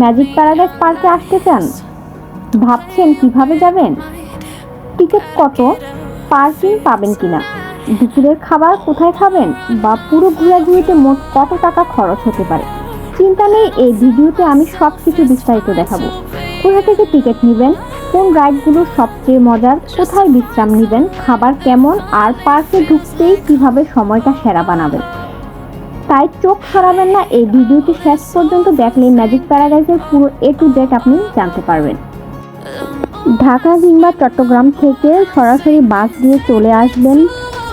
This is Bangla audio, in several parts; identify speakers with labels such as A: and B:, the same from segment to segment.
A: ম্যাজিক প্যারাডাইস পার্কে আসতে চান? ভাবছেন কীভাবে যাবেন? টিকিট কত? পার্কিং পাবেন কিনা? দুপুরের খাবার কোথায় খাবেন? বা পুরো ঘোরাঘুরিতে মোট কত টাকা খরচ হতে পারে? চিন্তা নেই, এই ভিডিওতে আমি সব কিছু বিস্তারিত দেখাবো। কোথা থেকে টিকিট নেবেন? কোন রাইডগুলো সবচেয়ে মজার? কোথায় বিশ্রাম নেবেন? খাবার কেমন? আর পার্কে ঢুকতেই কীভাবে সময়টা সেরা বানাবেন? তাই চোখ সরাবেন না, এই ভিডিওটি শেষ পর্যন্ত দেখলে ম্যাজিক প্যারাডাইসের পুরো এ টু জেড আপনি জানতে পারবেন। ঢাকা কিংবা চট্টগ্রাম থেকে সরাসরি বাস দিয়ে চলে আসবেন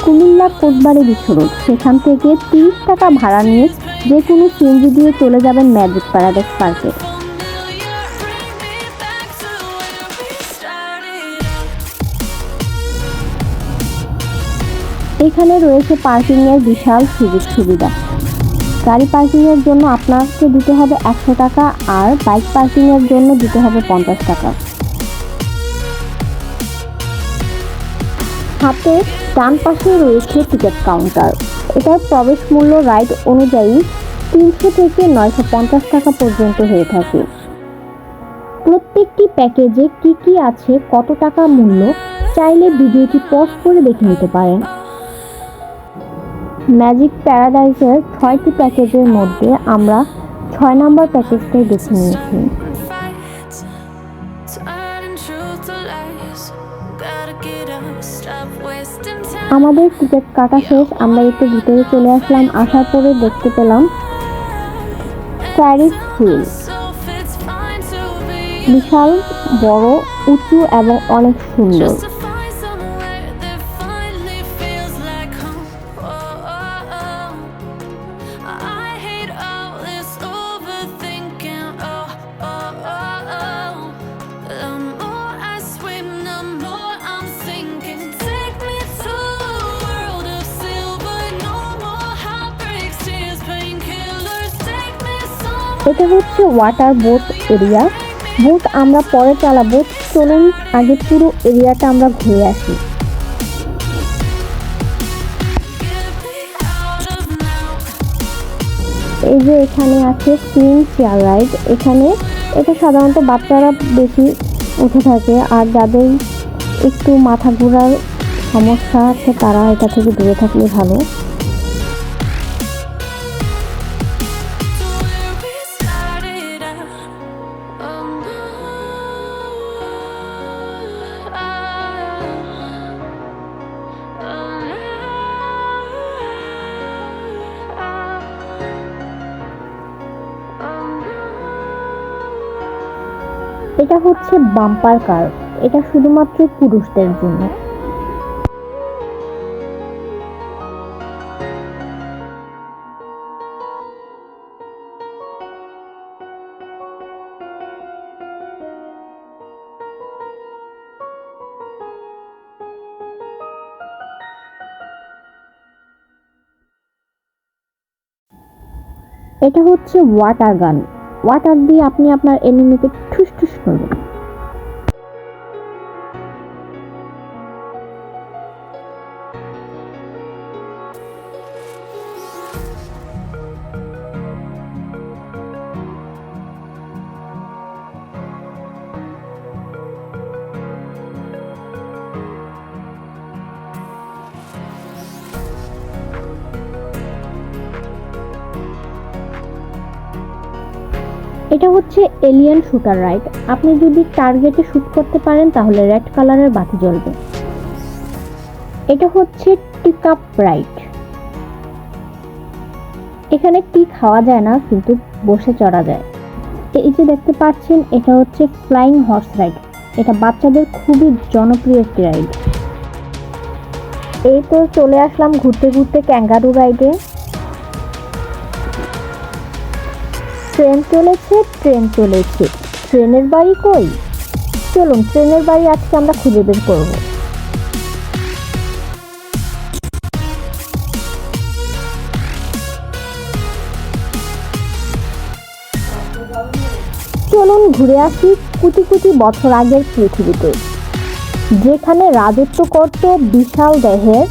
A: কুমিল্লা কোটবাড়ি রোড সেখান থেকে তিরিশ টাকা ভাড়া নিয়ে যে কোনো সিএনজি দিয়ে চলে যাবেন ম্যাজিক প্যারাডাইস পার্কে। এখানে রয়েছে পার্কিংয়ের বিশাল সুযোগ সুবিধা। গাড়ি পার্কিংয়ের জন্য আপনাকে দিতে হবে একশো টাকা আর বাইক পার্কিংয়ের জন্য দিতে হবে পঞ্চাশ টাকা। হাতে ডান পাশে রয়েছে টিকিট কাউন্টার। এটার প্রবেশ মূল্য রাইড অনুযায়ী তিনশো থেকে নয়শো পঞ্চাশ টাকা পর্যন্ত হয়ে থাকে। প্রত্যেকটি প্যাকেজে কি কি আছে, কত টাকা মূল্য, চাইলে ভিডিওটি পজ করে দেখে নিতে পারেন। ম্যাজিক প্যারাডাইসের ছয়টি প্যাকেজের মধ্যে আমরা ছয় নম্বর প্যাকেজটাই বেছে নিয়েছি। আমাদের টিকিট কাটা শেষ, আমরা একটু ভিতরে চলে আসলাম, আসার পরে দেখতে পেলাম প্যারিস হুইল বিশাল, বড়, উঁচু এবং অনেক সুন্দর। এটা হচ্ছে ওয়াটার বোট এরিয়া বোট আমরা পরে চালাবো। চলুন, আগে পুরো এরিয়াটা আমরা ঘুরে আসি. এই যে এখানে আছে সুইং চেয়ার রাইড এখানে এটা সাধারণত বাচ্চারা বেশি উঠে থাকে। আর যাদের একটু মাথা ঘোরার সমস্যা আছে, তারা এটা থেকে দূরে থাকলে ভালো। এটা হচ্ছে বাম্পার কার। এটা শুধুমাত্র পুরুষদের জন্য। এটা হচ্ছে ওয়াটার গান। ওয়াটার দিয়ে আপনি আপনার এনিমিকে ঠুস ঠুস করবেন এটা হচ্ছে এলিয়ান শুটার রাইড আপনি যদি টার্গেটে শুট করতে পারেন, তাহলে রেড কালারের বাতি জ্বলবে। এটা হচ্ছে টিকাপ রাইড এখানে টি খাওয়া যায় না, কিন্তু বসে চড়া যায়। এই যে দেখতে পাচ্ছেন, এটা হচ্ছে ফ্লাইং হর্স রাইড এটা বাচ্চাদের খুবই জনপ্রিয় একটি রাইড এই তো চলে আসলাম ঘুরতে ঘুরতে ক্যাঙ্গারু রাইডে ট্রেন চলেছে ট্রেন চলেছে। ট্রেনের বাড়ি কই? চলুন, ট্রেনের বাড়ি আজকে আমরা খুঁজে বের করব। চলুন ঘুরে আসি কোটি কোটি বছর আগের পৃথিবীতে, যেখানে রাজত্ব করত বিশাল দেহের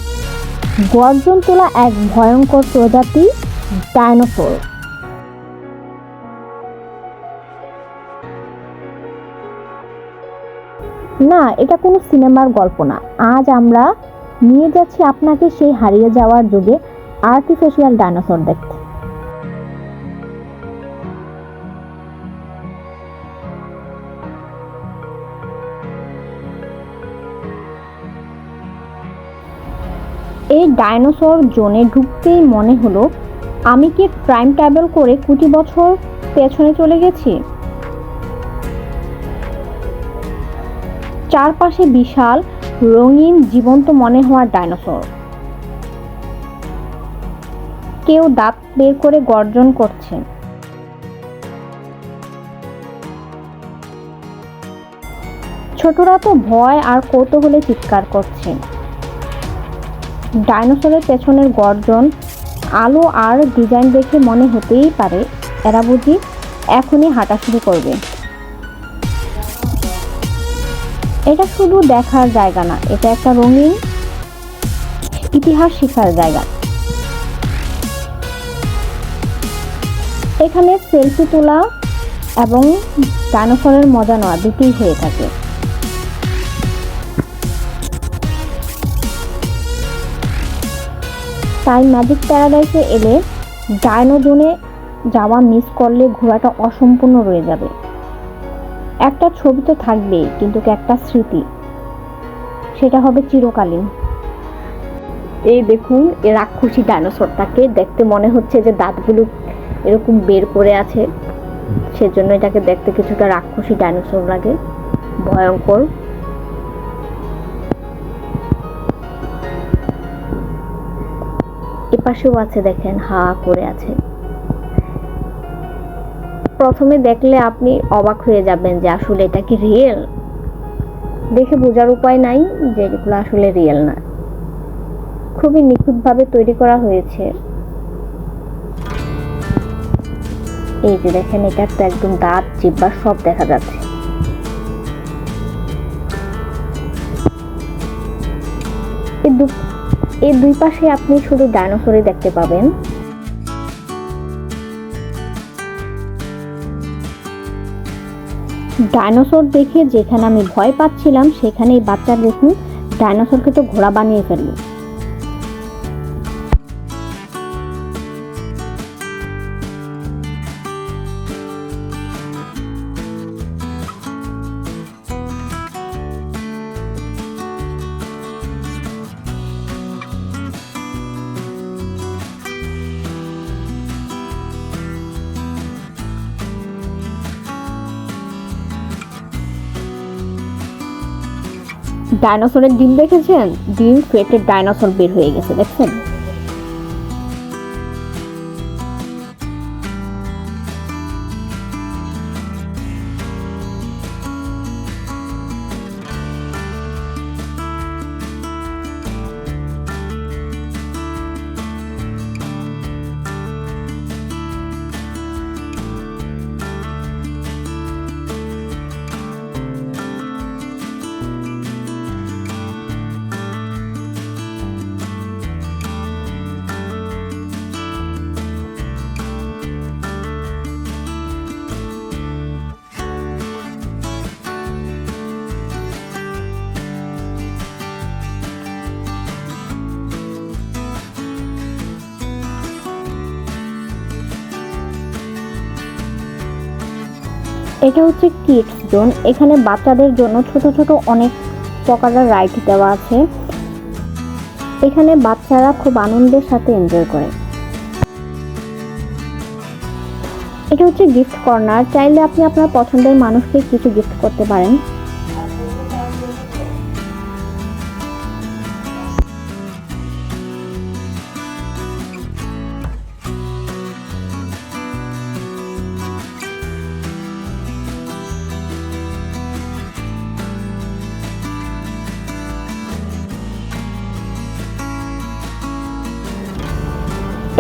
A: গর্জন তোলা এক ভয়ঙ্কর প্রজাতি ডায়নোসর। না, এটা কোনো সিনেমার গল্প না। আজ আমরা নিয়ে যাচ্ছি আপনাকে সেই হারিয়ে যাওয়ার যুগে আর্টিফিশিয়াল ডাইনোসর দেখতে। এই ডাইনোসর জোনে ঢুকতেই মনে হলো, আমি কি টাইম ট্রাভেল করে কুটি বছর পেছনে চলে গেছি? চারপাশে বিশাল, রঙিন, জীবন্ত মনে হওয়া ডাইনোসর। কেউ দাঁত বের করে গর্জন করছে। ছোটরা তো ভয় আর কৌতূহলে চিৎকার করছে। ডাইনোসরের পেছনের গর্জন আলো আর ডিজাইন দেখে মনে হতেই পারে, এরা বুঝি এখনই হাঁটা শুরু করবে। এটা শুধু দেখার জায়গা না, এটা একটা রঙিন ইতিহাস শেখার জায়গা। এখানে সেলফি তোলা এবং ডাইনোসরের মজা নেওয়া দুটোই হয়ে থাকে। তাই ম্যাজিক প্যারাডাইসে এলে ডায়নোজনে যাওয়া মিস করলে ঘোরাটা অসম্পূর্ণ রয়ে যাবে। একটা ছবি তো থাকবেই, কিন্তু একটা স্মৃতি। সেটা হবে চিরকালীন। এই দেখুন, এ রাক্ষসী ডাইনোসরটাকে দেখতে মনে হচ্ছে যে দাঁতগুলো এরকম বের করে আছে। সেজন্য এটাকে দেখতে কিছুটা রাক্ষসী ডাইনোসর লাগে। ভয়ঙ্কর। এপাশেও আছে দেখেন, হা করে আছে। প্রথমে দেখলে আপনি অবাক হয়ে যাবেন যে আসলে এটা কি রিয়েল দেখে বোঝার উপায় নাই যে এগুলো আসলে রিয়েল না। খুবই নিখুঁতভাবে তৈরি করা হয়েছে। এই যে দেখেন, এটা তো একদম দাঁত জিব্বা সব দেখা যাচ্ছে। এই দুই পাশে আপনি শুধু ডাইনোসরই দেখতে পাবেন। ডাইনোসর দেখে যেখানে আমি ভয় পাচ্ছিলাম সেখানে এই দেখুন ডাইনোসরকে তো ঘোড়া বানিয়ে ফেলল। ডাইনোসরের ডিম দেখেছেন? ডিম ফেটে ডাইনোসর বের হয়ে গেছে দেখছেন? এটা হচ্ছে কিডস জোন এখানে বাচ্চাদের জন্য ছোট ছোট অনেক প্রকারের রাইড দেওয়া আছে। এখানে বাচ্চারা খুব আনন্দের সাথে এনজয় করে। এটা হচ্ছে গিফট কর্নার চাইলে আপনি আপনার পছন্দের মানুষকে কিছু গিফট করতে পারেন।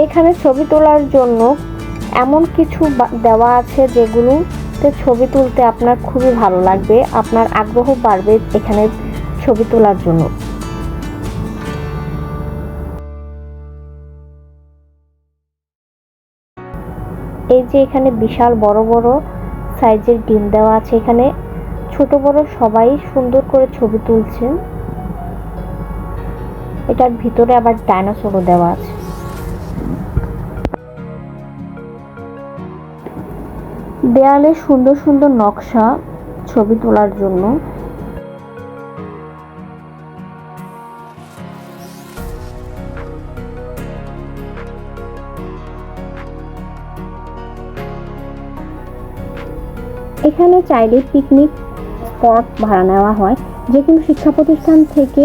A: এখানে ছবি তোলার জন্য এমন কিছু দেওয়া আছে যেগুলোতে ছবি তুলতে আপনার খুবই ভালো লাগবে। আপনার আগ্রহ বাড়বে এখানে ছবি তোলার জন্য। এই যে এখানে বিশাল বড় বড় সাইজের ডিম দেওয়া আছে এখানে। ছোট বড় সবাই সুন্দর করে ছবি তুলছেন। এটার ভিতরে আবার ডাইনোসরও দেওয়া আছে। দেয়ালে সুন্দর সুন্দর নকশা ছবি তোলার জন্য। এখানে চাইলে পিকনিক স্পট ভাড়া নেওয়া হয়। যে কোনো শিক্ষা প্রতিষ্ঠান থেকে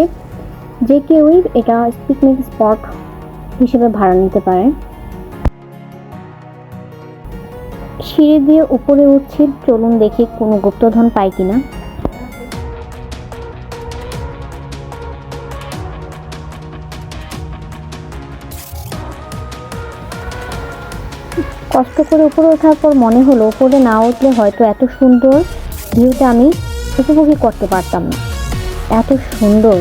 A: যে কেউই এটা পিকনিক স্পট হিসেবে ভাড়া নিতে পারে। সিঁড়ি দিয়ে উপরে উঠছি, চলুন দেখি কোনো গুপ্তধন পাই কিনা। কষ্ট করে উপরে ওঠার পর মনে হলো, উপরে না উঠলে হয়তো এত সুন্দর ভিউটা আমি উপভোগই করতে পারতাম না। এত সুন্দর।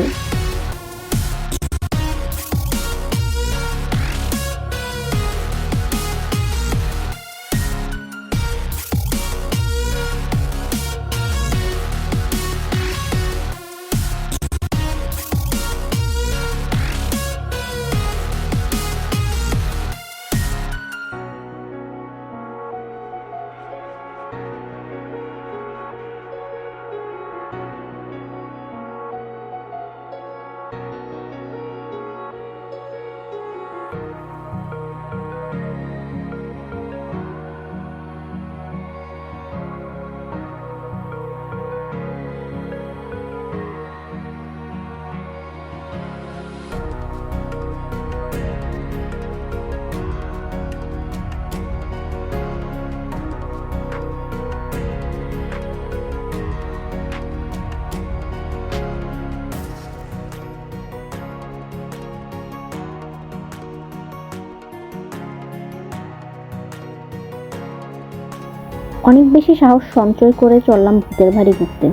A: অনেক বেশি সাহস সঞ্চয় করে চললাম ভূতের বাড়ি ঘুরতে।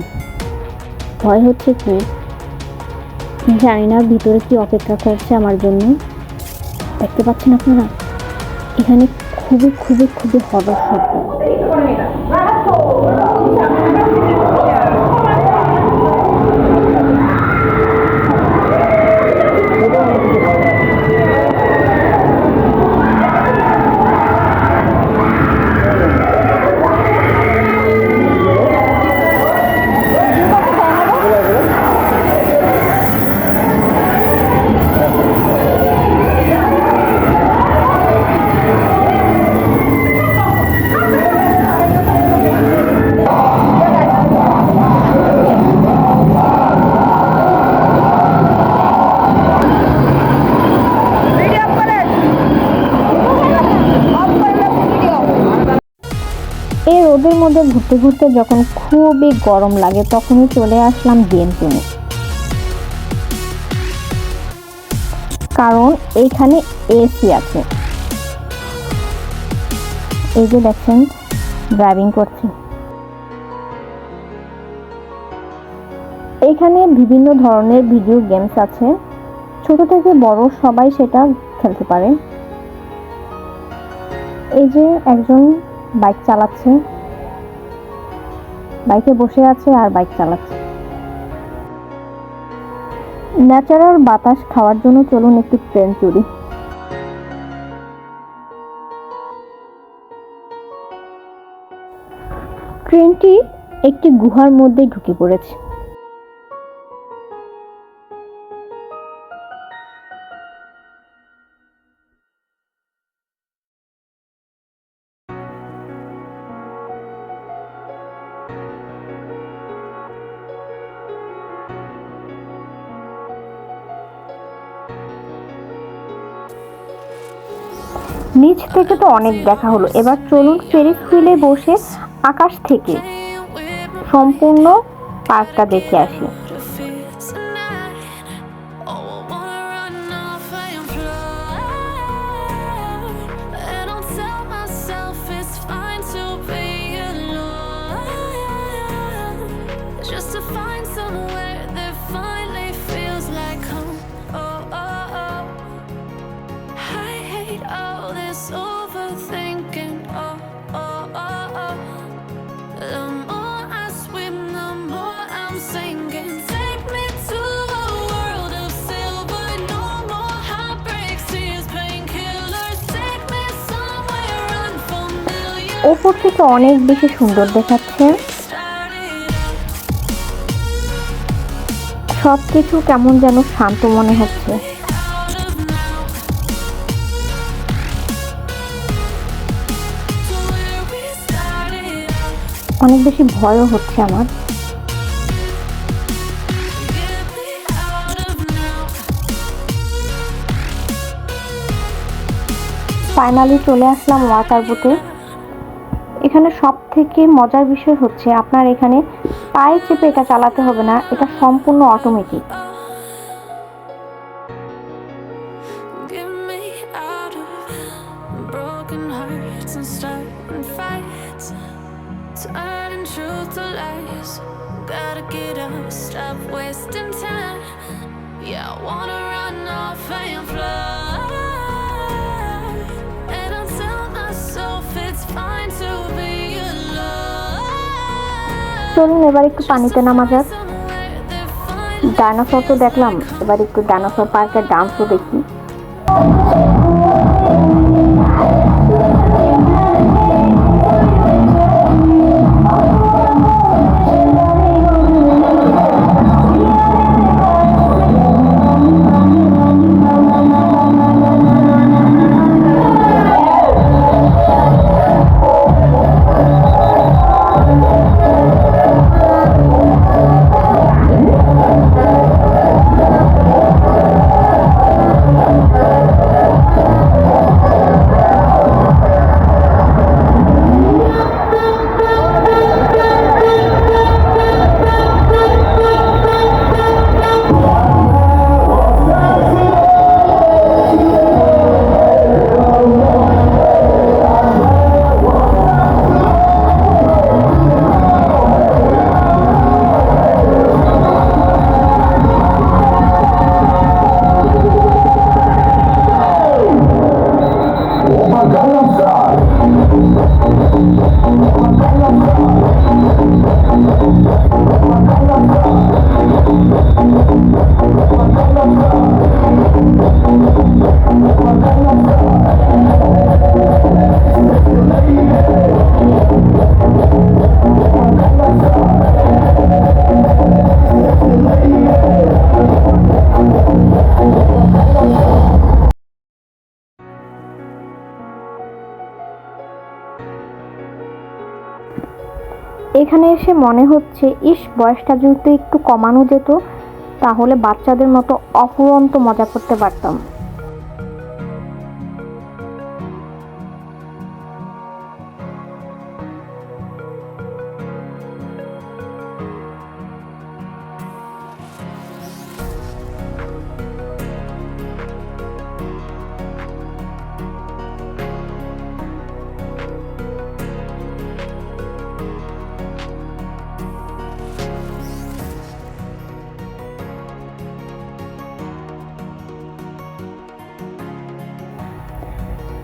A: ভয় হচ্ছে কি? জানি না ভিতরে কি অপেক্ষা করছে আমার জন্য। দেখতে পাচ্ছেন আপনারা? এখানে খুবই খুবই খুবই হরর শব্দ ঘুরতে ঘুরতে যখন খুবই গরম লাগে তখনই চলে আসলাম বিএনটুনে কারণ এইখানে এসি আছে। এই যে দেখছেন ড্রাইভিং করছে। এখানে বিভিন্ন ধরনের ভিডিও গেমস আছে। ছোট থেকে বড় সবাই সেটা খেলতে পারে। এই যে একজন বাইক চালাচ্ছে। বাইকে বসে আছে আর বাইক চালাচ্ছে। ন্যাচারাল বাতাস খাওয়ার জন্য চলুন একটি ট্রেন চুরি ট্রেনটি একটি গুহার মধ্যে ঢুকে পড়েছে। নিচ থেকে তো অনেক দেখা হলো। এবার চলুন ফেরিস হুইলে বসে আকাশ থেকে সম্পূর্ণ পার্কটা দেখে আসি। ওপর থেকে অনেক বেশি সুন্দর দেখাচ্ছে। সব কিছু কেমন যেন শান্ত মনে হচ্ছে। অনেক বেশি ভয়ও হচ্ছে আমার। ফাইনালি চলে আসলাম ওয়াটার বোটে। এখানে সব থেকে মজার বিষয় হচ্ছে আপনার এখানে পায়ে চেপে এটা চালাতে হবে না, এটা সম্পূর্ণ অটোমেটিক এবার একটু পানিতে নামা যাক। ডাইনোসর তো দেখলাম এবার একটু ডাইনোসর পার্কের ডান্সও দেখি। মনে হচ্ছে, ইস, বয়সটা যেহেতু একটু কমানো যেত, তাহলে বাচ্চাদের মতো অপুরন্ত মজা করতে পারতাম।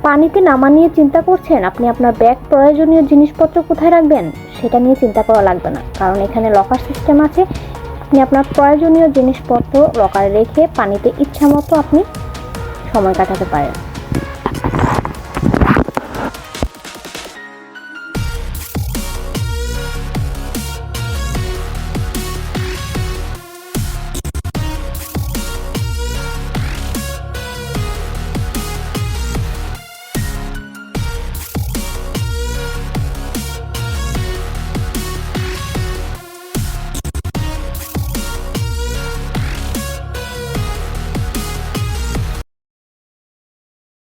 A: পানিতে নামা নিয়ে চিন্তা করছেন, আপনি আপনার ব্যাগ, প্রয়োজনীয় জিনিসপত্র কোথায় রাখবেন? সেটা নিয়ে চিন্তা করা লাগবে না। কারণ এখানে লকার সিস্টেম আছে। আপনি আপনার প্রয়োজনীয় জিনিসপত্র লকারে রেখে পানিতে ইচ্ছা মতো আপনি সময় কাটাতে পারেন।